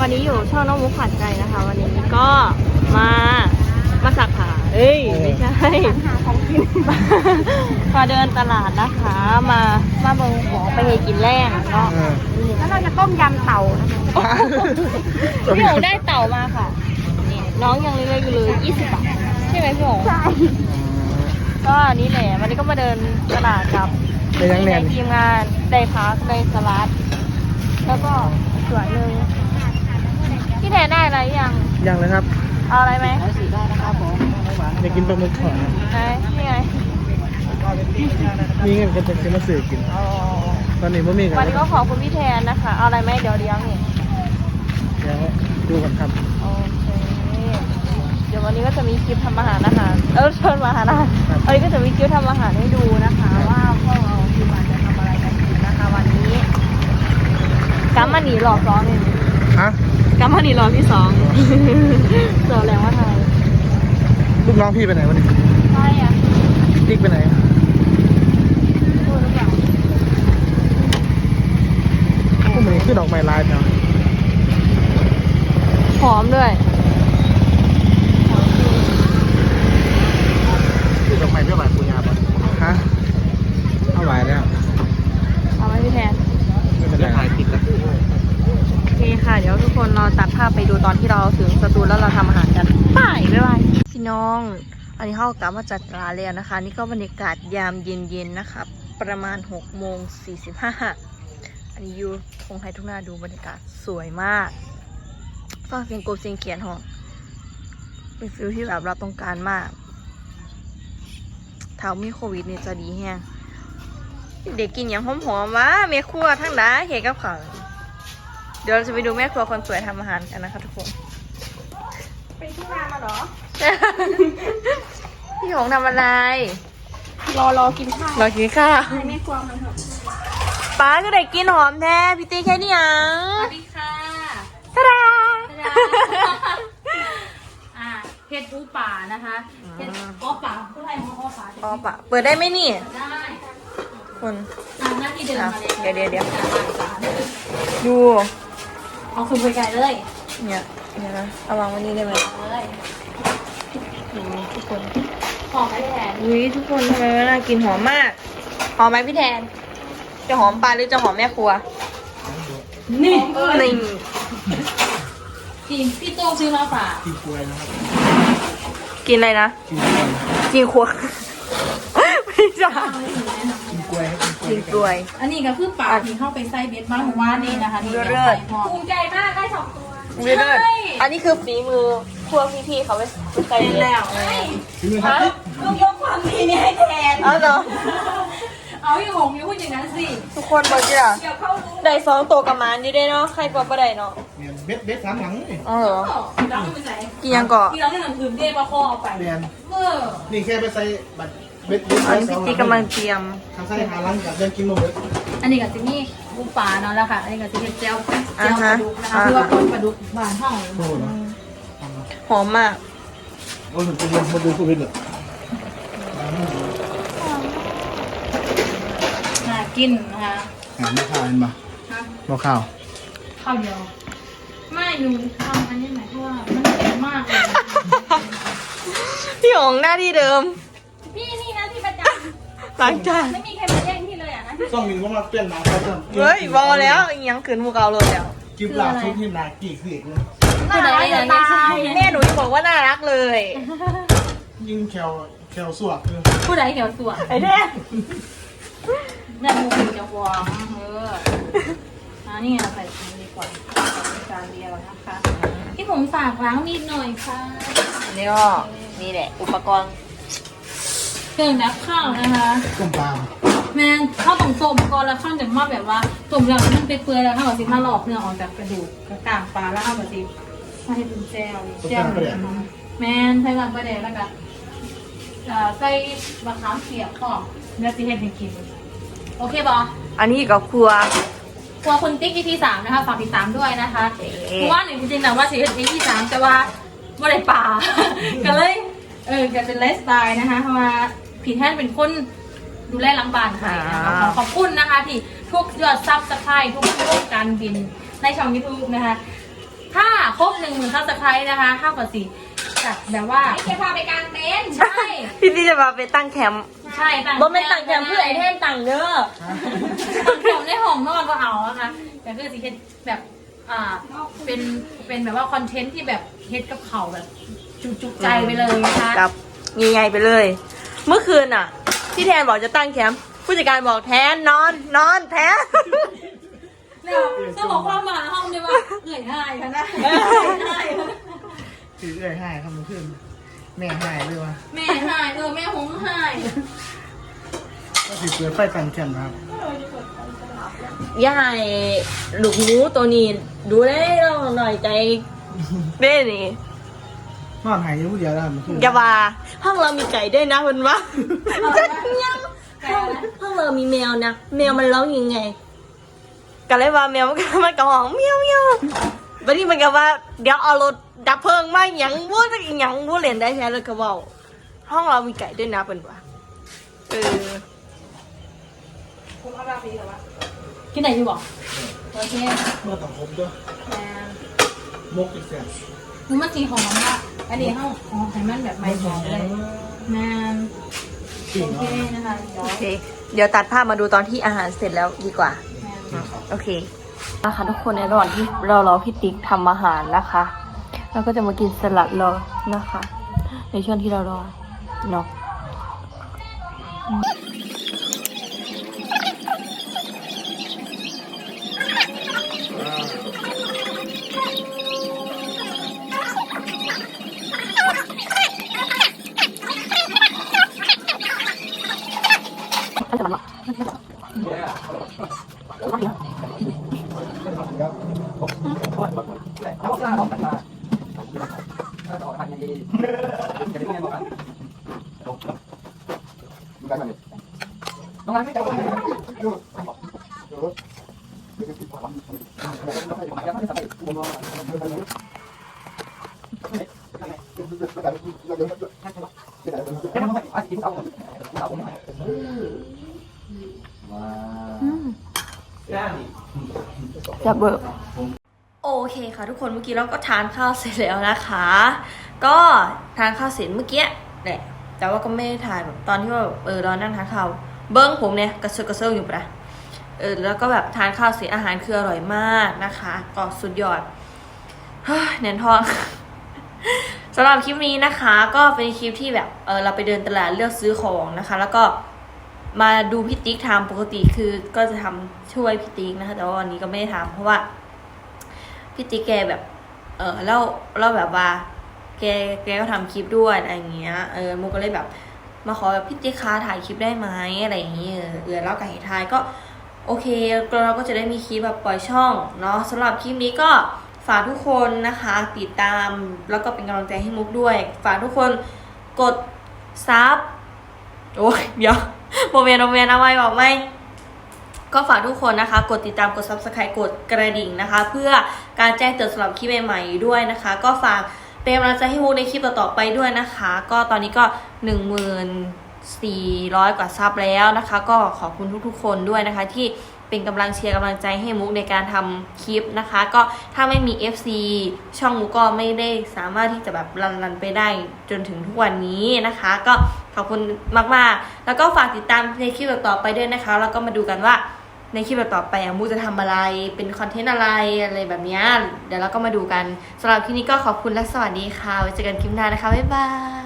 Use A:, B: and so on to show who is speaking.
A: วันนี้อยู่ช่องน้องมุกขวัญใจนะคะ วันนี้ก็มามาสักขาเอ้ยไม่ใช่หาของกินมาเดินตลาดนะคะ มามาเบิ่งของไปเฮกินแรงเนาะ
B: เออ
A: แล้วเราจะต้มยำเต่านะคะพี่หงได้เต่ามาค่ะนี่น้องยังเล็กๆอยู่เลย20บาทใช่ไหมพี่หงใช่ก็อันนี้แหละวันนี้ก็มาเดินตลาดกับ
B: ไปยัง
A: ใน
B: เรียน
A: ทีมงานได้พักได้สลัดแล้วก็ส่วนหนึ่ง พี่แทนได้อะไรยัง
B: ยังเลยครับ
A: เอาอะไรไหม
B: อยากกินปลาหมึกทอดนะ
A: ไหนนี่ไง
B: มีเงินก็จะซื้อมาซื้อกิน
A: อ๋อ
B: ตอนนี้ไม่มีกัน
A: วันนี้ก็ขอบคุณพี่แทนนะคะเอาอะไรไหมเดี๋ยวเลี้ยงนี่
B: เดี๋ยวดูกันครับ
A: โอเคเดี๋ยววันนี้ก็จะมีคลิปทำอาหารนะคะเออเชิญมาหานะคะวันนี้ก็จะมีคลิปทำอาหารให้ดูนะคะ ว่าพวกเราทีมงานจะทำอะไรกันกินนะคะ วันนี้กัมมันหนีหลอกซ้อมเอง
B: ฮะ
A: กัมมันหนีหลอกที่สองสอบแรงว่าไทย
B: ลูกน้องพี่ไปไหนวันนี้
A: ใช่อะ
B: ติ๊กไปไหน
A: พูดหรือเปล่า
B: พวกมันคือดอกไม้ลายเนาะ
A: หอมด้วย
B: คือดอกไม้เพื่อหมายปุญ
A: น้อง อันนี้เข้ากลับมาจัดร้านแล้วนะคะ นี่ก็บรรยากาศยามเย็นๆนะคะ ประมาณ6โมง45อันนี้อยูคงให้ทุกหน้าดูบรรยากาศสวยมากฟังเสียงกเสียงเขียนหองเป็นฟิลที่แบบเราต้องการมากถ้ามีโควิดเนี่ยจะดีแฮงเด็กกินอย่างหอมๆวะเมียครัวทั้งหลาเฮกับเขาวเดี๋ยวเราจะไปดูแม่ครัวคนสวยทำอาหารกันนะคะทุกคน
C: ไปที่งานมาเหรอ
A: พี่หงทำอะไร
C: รอรอกินข้าว
A: รอกินข้าว
C: ให้แม่ครัวมันเถอะ
A: ป้าก็ได้กินหอมแท้พี่ตีแค่นี้ยัง
C: สวัสดีค่ะ
A: ตาดา
C: อ่าเห็ดปูป่านะคะเห็ดอ้อป่าผู้ไทยของอ้อป่า
A: อ๋อปะเปิดได้ไหมนี่
C: ได้
A: คน
C: ตามหน้าที่เดิมมาเลย
A: เดี๋ยวเดี๋ยวเดี๋ยวดู
C: เอาคุณไปไกลเลย
A: เนี่ยเดี๋ยวนะเอาวางไว้นี่ได้ไหม
C: เลย
A: ดูทุกคน
C: หอมไหมแทน
A: อุ้ยทุกคนทำไมมันน่ากินหอมมาก หอมไหมพี่แทน จะหอมปลาหรือจะหอมแม่ครัว
C: นี่
A: นี่
C: จริงพี่โต้งซื้อมาฝาก
B: กินกล้วยนะครับ
A: กินอะไรนะ
B: กินกล้วย
A: กินครัวไม่ใช่
B: กินกล้วยครับ
A: กินกล้วย
C: อันนี้ก็คือป่าที่เข้าไปไส้เบ็ดมาของว่านี่นะคะนี่
A: เลิศ
C: ภูมิใจมากได้สองตัว
A: ไม่เลิศอันนี้คือฝีมือ พวกพี่ๆเขาไปใส่
C: เป็นแล้ว
B: กินเลยครับ
C: ต้องยกความดีนี้ให้แทน
A: เอาเหรอ
C: เอาอย่างหงอย่าพูดอย่างนั้นสิ
A: ทุกคนบอกจ้ะ
C: เดี๋ยวเข้ารู้
A: ได้สองตัวกับหมันอยู่ได้เนาะใครกว่าบ่ได้เนาะ
B: เนี่ยเบ็ดเบ็ดสามหลังนี่
A: อ๋อเหรอ
C: ที่เราไม่ไปใส่
A: กินยังก่อ
C: ที่เราให้หนังคืนเรียกว่าคอเอาไป
B: เรียน
C: เออ
B: นี่แค่ไปใส่บัตรเบ็ดเบ็ด
A: อันนี้พี่จีกำลังเตรียม
B: ทำใส่หาหลังกับเดินกินมาเบ็ด
C: อันนี้กับซินี่ปูปลาเนาะแล้วค่ะอันนี้กับซินี่เจลเจ
A: อ่า
C: ลป
A: ฮะ
C: ลาดุกนะคะคือว่าคนปลาดุกบานห้อง
B: โอ้โห
A: หอมมาก
B: โอ้ยเป็นยังมาดูผู้ผิดเหรอ
C: น่ากินนะคะ
B: หาไม่ข้าวเห็นปะ
C: ฮะ
B: มะข้าว
C: ข้าวเดียวไม่หนูทำอันนี้หมายความว่ามันเผ็ดมากเลย
A: พี่หงหน้าที่เดิม
C: พี่นี่นะที่ประจ
A: หลังจากำ
C: ไม่มีใครมาแย่งพี่เลยอะนะ
B: ต้องมีว่ามาเปลี่ยนหนาเขาจะ
A: เฮ้ยบอแล้วอีหยังขืนหมูเกาเลยแล้ว
B: กิบลาบทุกที่นากี่คืออีกเลย
C: คือไหนอะไม่ใช่
A: แม่หนูยังบอกว่าน่ารักเลย
B: ยิงแคลแคลสวกคือ
C: ผู้ใดเขียวสวย
A: ไอ้แท้
C: แม่มูคือจะวางเอออันนี้เราใส่ถุงดีกว่าจานเดียวนะคะที่ผมฝากล้างมีดหน่อยค่ะ
A: อันนี้ก็นี่แหละ อุปกรณ์
C: เครื่องนับข้าวนะคะ
B: ต้มปลา
C: แม่นข้าวต้มต้มก่อนแล้วข้าวจะมาแบบว่าต้มแล้วมันไปเปื่อยแล้วข้าวก็สิมาหลอกเนื้อออกจากกระดูกกระกางปลาแล้วข้าวก็สิ มาให้เป็นแจวแจวแม่นใส่ลำประเดี๋ยวแล้วก็อ่าใส่มะขามเปียกพ่อเนื้อสิเฮ็ดให้กิน โอเคบอ
A: อันนี้กับครัว
C: ครัวคุณติ๊ก EP สามนะคะ ฝากติดตามด้วยนะคะ
A: เอ๊ะ
C: เพราะว่าหนึ่งจริงๆนะว่าสิเฮ็ด EP สามแต่ว่าไม่ได้ป่า ก็เลย เออก็เป็นไลฟ์สไตล์นะคะ เพราะว่าพี่แท่นเป็นคนดูแลหลังบ้านค่ะขอขอบคุณนะคะที่ทุกยอดซับสไครต์ทุกโครงการบินในช่อง YouTube นะคะ ถ้าครบหนึ่งหมื่นซับสไครต์นะคะห้ากับสี่จัดแบบว่า
D: แค่พาไปกางเต็นท์
C: ใช่
A: พี่พี่จะมาไปตั้งแคมป์
C: ใช่ต่าง
A: บ่ไม่นตั้งแคมป์เพื่อไอ้แท่นตั้งเด้อ
C: ต่างแคมป์ในห้องนอนก็เอานะคะแต่คือสิเฮ็ดแบบอ่าเป็นเป็นแบบว่าคอนเทนต์ที่แบบเฮ็ดกับเขาแบบจุกๆใจไปเลยนะคะ
A: กับใหญ่ๆไปเลย เมื่อคืนอะพี่แทนบอกจะตั้งแคมป์ผู้จัดการบอกแทนนอน นอนแทน
C: แล้วก็บอกว่ามหมาห้องเลยว่าเหนื่อยง่ายค่ะนะเหนื่อยง่าย
B: คือเอ้ยหายครับมันขึ้น แม่หายเลยวะ
C: แม่หายเออแม่หงหาย
B: ก็ถือเปิดไฟตันแคมนะครับ
A: ยายลูกหมูตัวนี้ ดูได้เราหน่อยใจเด้นี่
B: นอนหายอยู่ผู้เดียวแล้วมันขึ้น
A: อย่าว่าห้องเรามีไก่ด้วยนะคุณวะจะยังห้องห้องเรามีแมวนะ แมวมันร้องยังไง ก็เลยว่าแมวมันก็มันก็ห้องเมียวเมียววันนี้มันก็ว่าเดี๋ยวเอารถดับเพลิงมาหยังบู้อีหยังบู้เล่นได้แท้เลยก็เว่าห้องเรามีไก่ด้วยนะเป็นว่าเออ
C: กินไหนอยู่บอกโอเค
B: เมื่อต้องครบด้วย
C: แม่
B: มกอีกเสีย
C: คือเมื่อกี้ของมันอะอันนี้ห้องอ๋อให้มันแบบไม่หอมเลยแม่
B: จริง
C: โอเค
B: เนาะ
C: นะคะเดี๋ยว
A: โอเค เดี๋ยวตัดภาพมาดูตอนที่อาหารเสร็จแล้วดีกว่า
C: แม่
A: โอเคนะคะทุกคนในระหว่างที่เรารอพี่ติ๊กทำอาหารนะคะ เราก็จะมากินสลัดรอนะคะ ในช่วงที่เรารอเนาะ จะเบิกโอเคค่ะทุกคนเมื่อกี้เราก็ทานข้าวเสร็จแล้วนะคะ ก็ทานข้าวเสร็จเมื่อกี้แหละ แต่ว่าก็ไม่ได้ถ่ายแบบตอนที่ว่าเออเรานั่งทานข้าวเบิ้งผมเนี่ยกระเซิร์กระเซิร์อยู่ปะเออแล้วก็แบบทานข้าวเสร็จอาหารคืออร่อยมากนะคะก็สุดยอดเฮ้ยนทองสำหรับคลิปนี้นะคะ ก็เป็นคลิปที่แบบเออเราไปเดินตลาดเลือกซื้อของนะคะ แล้วก็มาดูพี่ติ๊กทำปกติคือก็จะทำช่วยพี่ติ๊กนะคะ แต่ว่าวันนี้ก็ไม่ได้ทำเพราะว่าพี่ติ๊กแกแบบ เออแล้วแล้วแบบว่า แกแกก็ทำคลิปด้วยอะไรอย่างเงี้ยเออมุกก็เลยแบบ มาขอแบบพี่ติ๊กคะถ่ายคลิปได้ไหมอะไรอย่างเงี้ยเออเออแล้วกับเหตุทายก็ โอเคเราก็จะได้มีคลิปแบบปล่อยช่องเนาะสำหรับคลิปนี้ก็ฝากทุกคนนะคะติดตามแล้วก็เป็นกำลังใจให้มุกด้วย ฝากทุกคนกดซับโอ้ยเดี๋ยวโมเมนโมเมนเอาไว้บอกไหมก็ฝากทุกคนนะคะ กดติดตามกด subscribe กดกระดิ่งนะคะ เพื่อการแจ้งเตือนสำหรับคลิปใหม่ๆด้วยนะคะ ก็ฝาก เป็นกำลังใจให้มุกในคลิปต่อๆไปด้วยนะคะ ก็ตอนนี้ก็หนึ่งหมื่น400 กว่าซับแล้วนะคะ ก็ขอบคุณทุกๆ คนด้วยนะคะ ที่เป็นกำลังเชียร์กำลังใจให้มุกในการทำคลิปนะคะ ก็ถ้าไม่มี FC ช่องมุกก็ไม่ได้สามารถที่จะแบบรันๆไปได้จนถึงทุกวันนี้นะคะ ก็ขอบคุณมากๆ แล้วก็ฝากติดตามในคลิปต่อๆไปด้วยนะคะ แล้วก็มาดูกันว่า ในคลิปต่อไปอะมูจะทำอะไร เป็นคอนเทนต์อะไรอะไรแบบนี้เดี๋ยวเราก็มาดูกันสำหรับคลิปนี้ก็ขอบคุณและสวัสดีค่ะไว้เจอกันคลิปหน้านะคะบ๊ายบาย